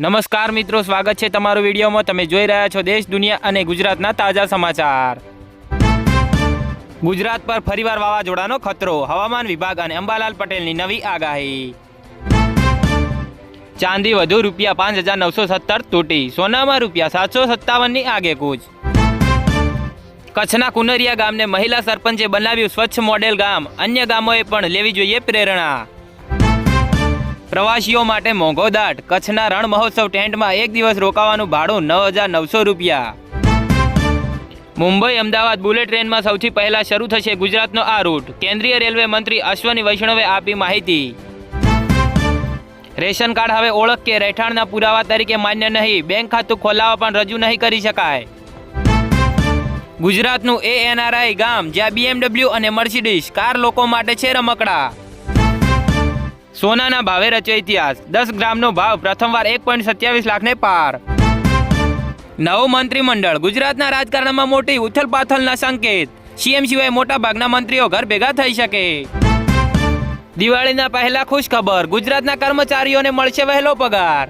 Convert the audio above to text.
નમસ્કાર મિત્રો, સ્વાગત છે તમારું વિડીયોમાં. તમે જોઈ રહ્યા છો દેશ, દુનિયા અને ગુજરાતના તાજા સમાચાર. ગુજરાત પર ફરીવાર વાવાઝોડાનો ખતરો, હવામાન વિભાગ અને અંબાલાલ પટેલની નવી આગાહી. ચાંદી વધુ, રૂપિયા પાંચ હજાર નવસો સત્તર તૂટી, સોનામાં રૂપિયા સાતસો સત્તાવનની આગે કૂચ. કચ્છના કુનરિયા ગામને મહિલા સરપંચે બનાવ્યું સ્વચ્છ મોડેલ ગામ, અન્ય ગામોએ પણ લેવી જોઈએ પ્રેરણા. પ્રવાસીઓ માટે મોંઘો દાટ. કચ્છના રણ મહોત્સવ ટેન્ટમાં એક દિવસ રોકાવાનું ભાડું નવ હજાર નવસો રૂપિયા. મુંબઈ અમદાવાદ બુલેટ ટ્રેનમાં સૌથી પહેલા શરૂ થશે ગુજરાતનો આ રૂટ. કેન્દ્રીય રેલવે મંત્રી અશ્વની વૈષ્ણવે આપી માહિતી. રેશન કાર્ડ હવે ઓળખ કે રહેઠાણના પુરાવા તરીકે માન્ય નહીં. બેંક ખાતું ખોલાવવા પણ રજૂ નહીં કરી શકાય. ગુજરાતનું એ એનઆરઆઈ ગામ, જ્યાં બીએમડબલ્યુ અને મર્સિડીઝ કાર લોકો માટે છે રમકડા. સોનાના ભાવે રચ્યો ઇતિહાસ. દસ ગ્રામનો ભાવ પ્રથમવાર એક પોઈન્ટ સત્યાવીસ લાખને પાર. નવું મંત્રીમંડળ. ગુજરાતના રાજકારણમાં મોટી ઉથલપાથલના સંકેત. સીએમ સિવાય મોટા ભાગના મંત્રીઓ ઘર ભેગા થઈ શકે. દિવાળીના પહેલા ખુશ ખબર ગુજરાતના કર્મચારીઓને મળશે વહેલો પગાર.